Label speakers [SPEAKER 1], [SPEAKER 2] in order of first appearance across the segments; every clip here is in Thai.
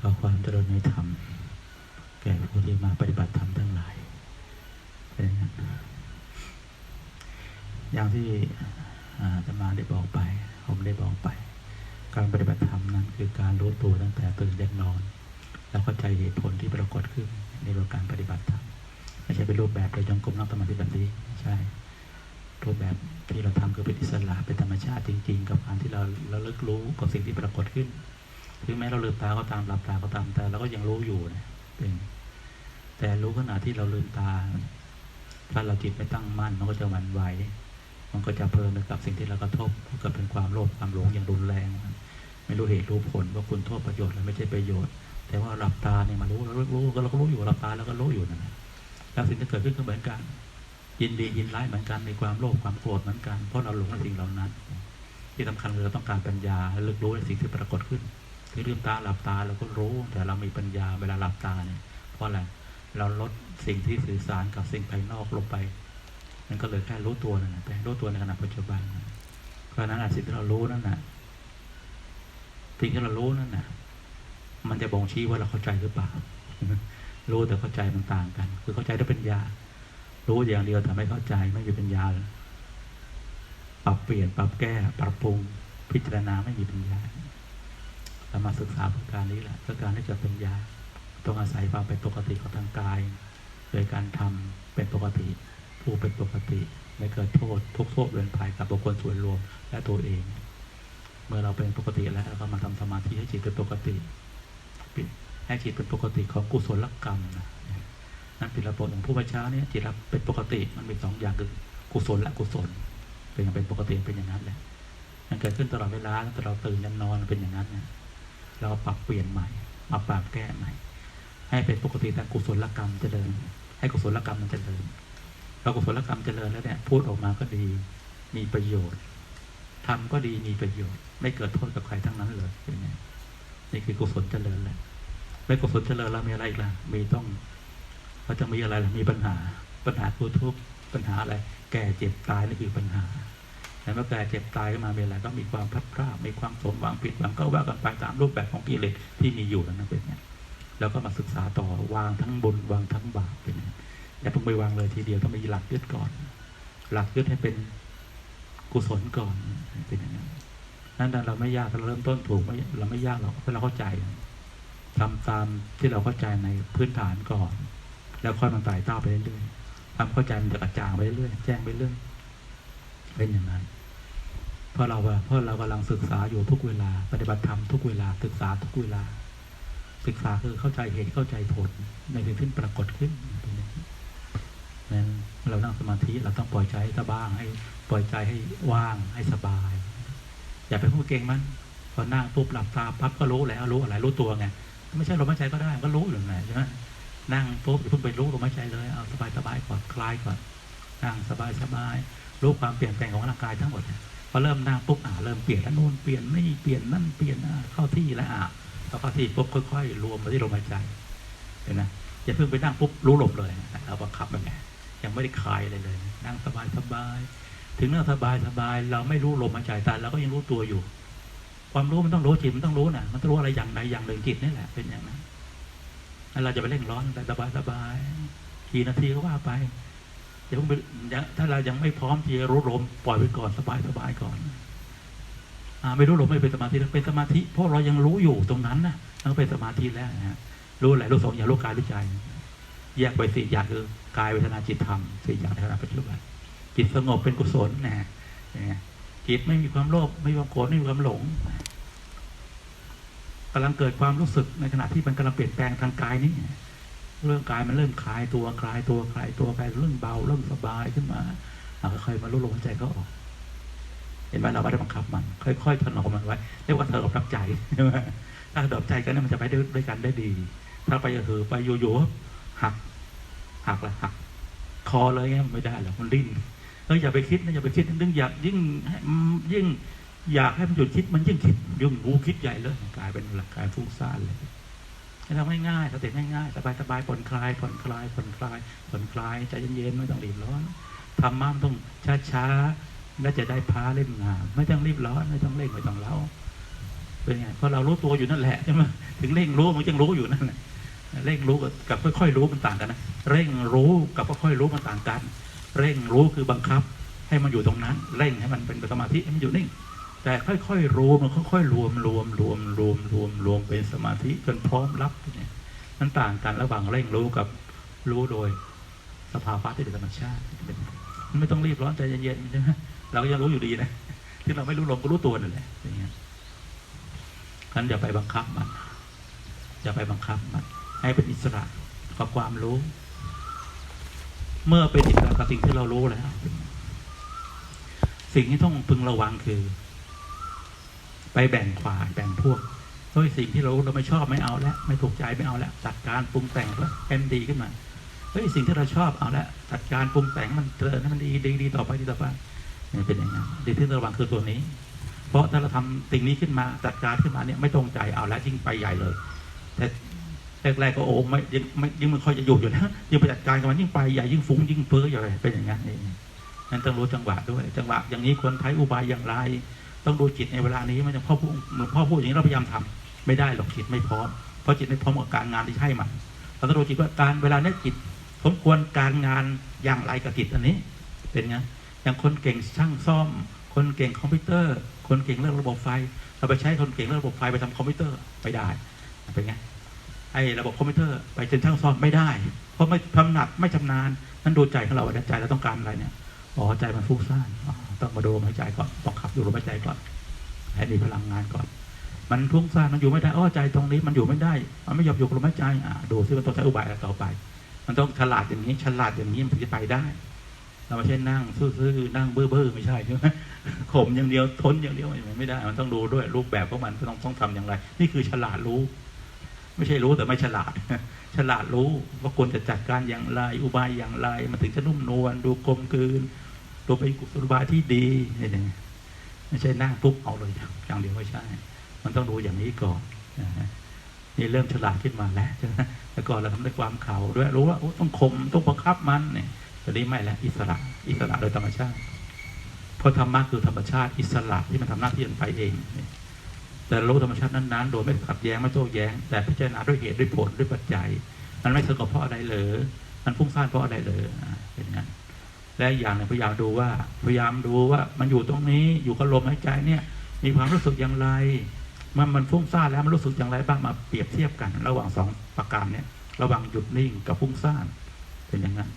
[SPEAKER 1] ขอความเจริญในธรรม แก่ผู้ที่มาปฏิบัติธรรมทั้งหลายอย่างที่อ่าอาตมาได้บอกไป ผมได้บอกไป การปฏิบัติธรรมนั้นคือการรู้ตัวตั้งแต่ตื่นยันนอน แล้วเข้าใจเหตุผลที่ปรากฏขึ้นในเรื่องการปฏิบัติธรรมไม่ใช่เป็นรูปแบบโดยจงกรมนั่งสมาธิแบบนี้ใช่รูปแบบที่เราทำคือเป็นอิสระเป็นธรรมชาติจริง ๆ กับการที่เราเราเลิกรู้กับสิ่งที่ปรากฏขึ้น ถึงแม้เราลืมตาก็ตามหลับตาก็ตามแต่เราก็ยังรู้อยู่นะเป็นแต่รู้ขณะที่เราลืมตา ถ้าเราจิตไม่ตั้งมั่นมันก็จะหวั่นไหว มันก็จะเพลินไปกับสิ่งที่เรากระทบก็เกิดเป็นความโลภความหลงอย่างรุนแรง ไม่รู้เหตุรู้ผลว่าคุณโทษประโยชน์และไม่ใช่ประโยชน์ แต่ว่าหลับตาเนี่ยมารู้เรารู้ก็เราก็รู้อยู่หลับตาแล้วก็รู้อยู่นั่นแหละแล้วสิ่งที่เกิดขึ้นก็เหมือนกัน ยินดียินร้ายเหมือนกันมีความโลภความโกรธเหมือนกันเพราะเราหลงในสิ่งเหล่านั้น ที่สำคัญคือเราต้องการปัญญาและลึกรู้ในสิ่งที่ปรากฏขึ้น ที่ลืมตาหลับตาเราก็รู้ แต่เรามีปัญญาเวลาหลับตาเนี่ยเพราะอะไรเราลดสิ่งที่สื่อสารกับสิ่งภายนอกลงไปมันก็เลยแค่รู้ตัวนั่นแหละไปรู้ตัวในขณะปัจจุบันเพราะนั้นสิ่งที่เรารู้นั่นน่ะสิ่งที่เรารู้นั่นน่ะ มันจะบ่งชี้ว่าเราเข้าใจหรือเปล่า รู้แต่เข้าใจมันต่างกัน คือเข้าใจด้วยปัญญา รู้อย่างเดียวแต่ไม่เข้าใจไม่มีปัญญา ปรับเปลี่ยน ปรับแก้ ปรับปรุง พิจารณาไม่มีปัญญา เรามาศึกษาเพื่อการนี้แหละเพื่อการที่จะเป็นญาต้องอาศัยความเป็นปกติของทางกาย โดยการทำเป็นปกติ ผู้เป็นปกติไม่เกิดโทษ ทุกโทษเวรภัยกับบุคคลส่วนรวมและตัวเอง เมื่อเราเป็นปกติแล้วเราก็มาทำสมาธิให้จิตเป็นปกติปิดให้จิตเป็นปกติของกุศลกรรมนะนั่นเป็นระบบของผู้บัญชาเนี่ยจิตเราเป็นปกติมันมีสองอย่างคือกุศลและกุศล เป็นอย่างเป็นปกติเป็นอย่างนั้นแหละมันเกิดขึ้นตลอดเวลาตั้งแต่เราตื่นยันนอนเป็นอย่างนั้นเนี่ย เราปรับเปลี่ยนใหม่มาปรับแก้ใหม่ ให้เป็นปกติแต่กุศลกรรมเจริญ ให้กุศลกรรมมันเจริญเรากุศลกรรมเจริญแล้วเนี่ยพูดออกมาก็ดีมีประโยชน์ทำก็ดีมีประโยชน์ ไม่เกิดโทษกับใครทั้งนั้นเลยเป็นไงนี่คือกุศลเจริญแหละไม่กุศลเจริญแล้วมีอะไรอีกล่ะมีต้องเราจะมีอะไรล่ะมีปัญหาปัญหาคือทุกข์ปัญหาอะไร แก่เจ็บตายนี่คือปัญหา แต่เมื่อแก่เจ็บตายขึ้นมาเป็นอะไรก็มีความพลัดพรากมีความสมหวังผิดหวังก็ว่ากันไปตามรูปแบบของกิเลสที่มีอยู่นั้นเป็นไงแล้วก็มาศึกษาต่อวางทั้งบุญวางทั้งบาปเป็นไงอย่าเพิ่งไปวางเลยทีเดียวต้องมีหลักยึดก่อน หลักยึดให้เป็นกุศลก่อนเป็นอย่างนั้นนั่นเราไม่ยากถ้าเราเริ่มต้นถูกเราไม่ยากหรอกเพราะเราเข้าใจทำตามที่เราเข้าใจในพื้นฐานก่อน แล้วค่อยมันไต่เต้าไปเรื่อยๆความเข้าใจมันจะกระจ่างไปเรื่อยแจ้งไปเรื่อยเป็นอย่างนั้น ราะเราเพราะเรากำลังศึกษาอยู่ทุกเวลา ปฏิบัติธรรมทุกเวลาศึกษาทุกเวลา ศึกษาคือเข้าใจเหตุเข้าใจผลในสิ่งที่ปรากฏขึ้นนั้นเรานั่งสมาธิเราต้องปล่อยใจให้สบายให้ปล่อยใจให้ว่างให้สบาย อย่าไปพูดเก่งมันพอนั่งปุ๊บหลับตาปั๊บก็รู้แล้วรู้อะไรรู้ตัวไงไม่ใช่ลมหายใจก็ได้ก็รู้หรือไงใช่ไหมนั่งปุ๊บอย่าเพิ่งไปรู้ลมหายใจเลยเอาสบายสบายก่อนคลายก่อนนั่งสบายสบายรู้ความเปลี่ยนแปลงของร่างกายทั้งหมด พอเริ่มนั่งปุ๊บอ่าเริ่มเปลี่ยนนู่นเปลี่ยนนี่เปลี่ยนนั่นเปลี่ยนเข้าที่แล้วอ่าพอเข้าที่ปุ๊บค่อยๆรวมมาที่ลมหายใจเห็นไหมอย่าเพิ่งไปนั่งปุ๊บรู้ลมเลยเราบังคับมันไงยังไม่ได้คลายอะไรเลย นั่งสบายสบายถึงนั่งสบายสบาย เราไม่รู้ลมหายใจแต่เราก็ยังรู้ตัวอยู่ ความรู้มันต้องรู้จิตมันต้องรู้นะมันต้องรู้อะไรอย่างใดอย่างหนึ่งจิตนี่แหละเป็นอย่างนั้นเราจะไปเร่งร้อนแต่สบายสบายกี่นาทีก็ว่าไป อย่าเพิ่งไปถ้าเรายังไม่พร้อมที่จะรู้ลมปล่อยไปก่อนสบายสบายก่อนอไม่รู้ลมไม่เป็นสมาธิเป็นสมาธิ เพราะเรายังรู้อยู่ตรงนั้นนะนั่นเป็นสมาธิแล้วนะฮะรู้อะไรรู้สองอย่างรู้กายรู้ใจ แยกไปสี่อย่างคือกายเวทนาจิตธรรมสี่อย่างในขณะปัจจุบันจิตสงบเป็นกุศลนะฮะจิตไม่มีความโลภไม่มีความโกรธไม่มีความหลงกำลังเกิดความรู้สึกในขณะที่มันกำลังเปลี่ยนแปลงทางกายนี่ รื่องกายมันเริ่มคลายตัวคลายตัวคลายตัวคลายเริ่มเบาเริ่มสบายขึ้นมาเราค่อยๆมารู้ลมหายใจก็ออก เห็นไหมเราไม่ได้บังคับมัน ค่อยๆถนอมมันไว้เรียกว่าเธอกับรับใจใช่ไหมถ้าดับใจกันเนี่ยมันจะไปด้วยกันได้ดี ถ้าไปเออไปโยโย่หัก หักละหัก คอเลยเงี้ยไม่ได้หรอกมันดิ้นเอออย่าไปคิดนะอย่าไปคิดยิ่องอยากยิ่งยิ่งอยากให้มันหยุดคิดมันยิ่งคิดยิ่งรู้คิดใหญ่เลยกลายเป็นหลักการฟุ้งซ่านเลย ให้ทำง่ายๆสติง่ายๆสบายๆผ่อนคลายผ่อนคลายผ่อนคลายผ่อนคลายใจเย็นๆไม่ต้องรีบร้อนทำมั่นต้องช้าๆแล้วจะได้พาเล่มงามไม่ต้องรีบร้อนไม่ต้องเร่งไม่ต้องเล้าเป็นไงเพราะเรารู้ตัวอยู่นั่นแหละใช่ไหมถึงเร่งรู้มันยังรู้อยู่นั่นแหละเร่งรู้กับค่อยๆรู้มันต่างกันนะเร่งรู้กับค่อยๆรู้มันต่างกัน เร่งรู้คือบังคับ ให้มันอยู่ตรงนั้น เร่งให้มันเป็นสมาธิให้มันอยู่นิ่ง แต่ค่อยๆรู้มันค่อยๆรวมรวมรวมรวมรวมรวมเป็นสมาธิจนพร้อมรับเนี่ยมันต่างกันระหว่างเร่งรู้กับรู้โดยสภาวะที่เป็นธรรมชาติเป็นมันไม่ต้องรีบร้อนใจเย็นๆใช่ไหมเราก็ยังรู้อยู่ดีนะที่เราไม่รู้ลมก็รู้ตัวนั่นแหละอย่างเงี้ยนั้นอย่าไปบังคับมันอย่าไปบังคับมันให้เป็นอิสระกับความรู้ เมื่อเป็นอิสระกับสิ่งที่เรารู้แล้วสิ่งที่ต้องพึงระวังคือ ไปแบ่งฝ่ายแบ่งพวกเฮ้ยสิ่งที่เราเราไม่ชอบไม่เอาแล้วไม่ถูกใจไม่เอาแล้วจัดการปรุงแต่งแล้วให้มันดีขึ้นมาเฮ้ยสิ่งที่เราชอบเอาละจัดการปรุงแต่งมันเจริญให้มันดีดีดีต่อไปดีต่อไปเนี่เป็นอย่างนั้นดีที่ระวังคือตัวนี้ เพราะถ้าเราทำสิ่งนี้ขึ้นมาจัดการขึ้นมาเนี่ยไม่ตรงใจเอาแล้วยิ่งไปใหญ่เลย แต่แรกๆก็โอ้ไม่ยิ่งไม่ยิ่งมันค่อยจะอยู่อยู่นะยิ่งไปจัดการกับมันยิ่งไปใหญ่ยิ่งฟุ้งยิ่งเฟ้ออยู่เลยเป็นอย่างนั้นเองนั้นต้องรู้จังหวะด้วย จังหวะอย่างนี้ควรใช้อุบายอย่างไร ต้องดูจิตในเวลานี้ไมันจะพ่อพูดหมือนพ่อพูดอย่างนี้เราพยายามทำไม่ได้หรอกจิตไม่พร้อมเพราะจิตไม่พร้อมกับการงานที่ให้มันเราต้องดูจิตว่าการเวลาเนี้ยจิตสมควรการงานอย่างไรกับจิตอันนี้ เป็นไงอย่างคนเก่งช่างซ่อม คนเก่งคอมพิวเตอร์ คนเก่งเรื่องระบบไฟ เราไปใช้คนเก่งเรื่องระบบไฟไปทำคอมพิวเตอร์ไม่ได้เป็นไงไอ้ระบบคอมพิวเตอร์ไปเป็นช่างซ่อมไม่ได้ เพราะไม่ทำหนักไม่ชำนาญนั้นดูใจของเราใจเราต้องการอะไรเนี่ยอ๋อใจมันฟุ้งซ่านต้องมาดูมหายใจก่อนับดูลมหายใจก่อน ให้มีพลังงานก่อน มันฟุ้งซ่านมันอยู่ไม่ได้อ้อใจตรงนี้มันอยู่ไม่ได้ มันไม่ยอมอยู่กับลมหายใจอ่าดูซิมันต้องใช้อุบายอะไรต่อไป มันต้องฉลาดอย่างนี้ฉลาดอย่างนี้มันถึงจะไปได้ เราไม่ใช่นั่งซื่อๆนั่งเบ้อๆไม่ใช่ใช่ไหมข่มอย่างเดียวทนอย่างเดียวมันไม่ได้ มันต้องดูด้วยรูปแบบของมันต้องต้องทำอย่างไร นี่คือฉลาดรู้ไม่ใช่รู้แต่ไม่ฉลาด ฉลาดรู้ว่าควรจะจัดการอย่างไร อุบายอย่างไร มันถึงจะนุ่มนวลดูกลมกลืนดูเป็นกุศลอุบายที่ดีนี่ไไม่ใช่นั่งปุ๊บเอาเลยอย่างเดียวไม่ใช่ มันต้องดูอย่างนี้ก่อนนี่เริ่มฉลาดขึ้นมาแล้วใช่ไหมแต่ก่อนเราทำด้วยความเขาด้วยรู้ว่าต้องข่มต้องบังคับมันเนี่ยตอนนี้ไม่แล้วอิสระ อิสระโดยธรรมชาติเพราะธรรมะคือธรรมชาติอิสระที่มันทำหน้าที่มันไปเองแต่รู้ธรรมชาตินั้นๆโดยไม่ขัดแย้งไม่โต้แย้ง แต่พิจารณาด้วยเหตุด้วยผลด้วยปัจจัย มันไม่สงบเพราะอะไรเลยมันฟุ้งซ่านเพราะอะไรเลยอ่าเป็นอย่างนั้น และอย่างหนึ่งพยายามดูว่าพยายามดูว่ามันอยู่ตรงนี้อยู่กับลมหายใจเนี่ยมีความรู้สึกอย่างไร มันมันฟุ้งซ่านแล้วมันรู้สึกอย่างไรบ้างมาเปรียบเทียบกัน ระหว่างสองประการเนี่ยระหว่างหยุดนิ่งกับฟุ้งซ่านเป็นอย่างนั้น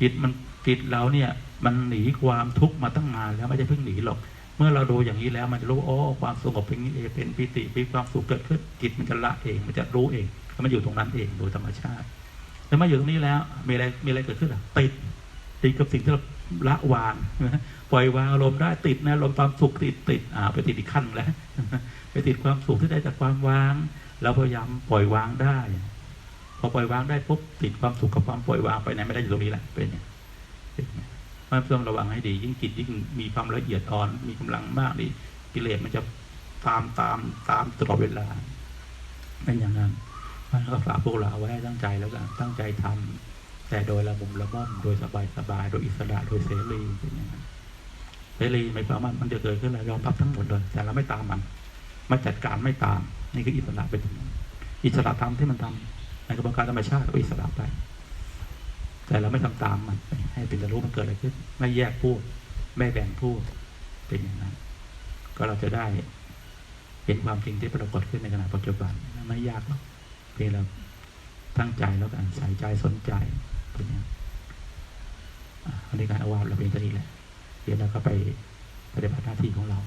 [SPEAKER 1] จิตมันจิตเราเนี่ยมันหนีความทุกข์มาตั้งนานแล้วไม่ใช่เพิ่งหนีหรอก เมื่อเราดูอย่างนี้แล้วมันจะรู้อ๋อความสงบเป็นอย่างนี้เองเป็นปิติมีความสุขเกิดขึ้นจิตมันจะละเองมันจะรู้เองมันอยู่ตรงนั้นเองโดยธรรมชาติ แล้วมาอยู่ตรงนี้แล้วมีอะไรมีอะไรเกิดขึ้นอะติด ติดกับสิ่งที่เราละวางนะปล่อยวางอารมณ์ได้ติดนะอารมณ์ความสุขติดติดอ่าไปติดอีกขั้นแล้วไปติดความสุขที่ได้จากความวาง เราพยายามปล่อยวางได้ พอปล่อยวางได้ปุ๊บติดความสุขกับความปล่อยวางไปไหนไม่ได้อยู่ตรงนี้แหละเป็นอย่างนี้เป็นอย่มันต้องระวังให้ดี ยิ่งจิตยิ่งมีความละเอียดอ่อน มีกำลังมากดีกิเลสมันจะตามตามตามตลอดเวลาเป็นอย่างนั้นมันก็ฝากพวกเราไว้ตั้งใจแล้วกันตั้งใจทำ แต่โดยระบมระม่อมโดยสบายสบายโดยอิสระโดยเสรีเป็นอย่างนั้นเสรีไม่ความว่ามันจะเกิดขึ้นแล้วยอมรับทั้งหมดเลยแต่เราไม่ตามมันไม่จัดการไม่ตาม นี่คืออิสระเป็นอิสระตามที่มันทำในกระบวนการธรรมชาติก็อิสระไป แต่เราไม่ทำตามมันให้เป็นรู้มันเกิดอะไรขึ้น ไม่แยกพูด ไม่แบ่งพูดเป็นอย่างนั้น ก็เราจะได้เห็นความจริงที่ปรากฏขึ้นในขณะปัจจุบันไม่ยากหรอกเพียงเราตั้งใจแล้วกันใส่ใจสนใจ เป็นอย่างนั้นอะอันนี้การอาวาสเราเป็นแค่นี้แหละเดี๋ยวเราก็ไปปฏิบัติหน้าที่ของเรา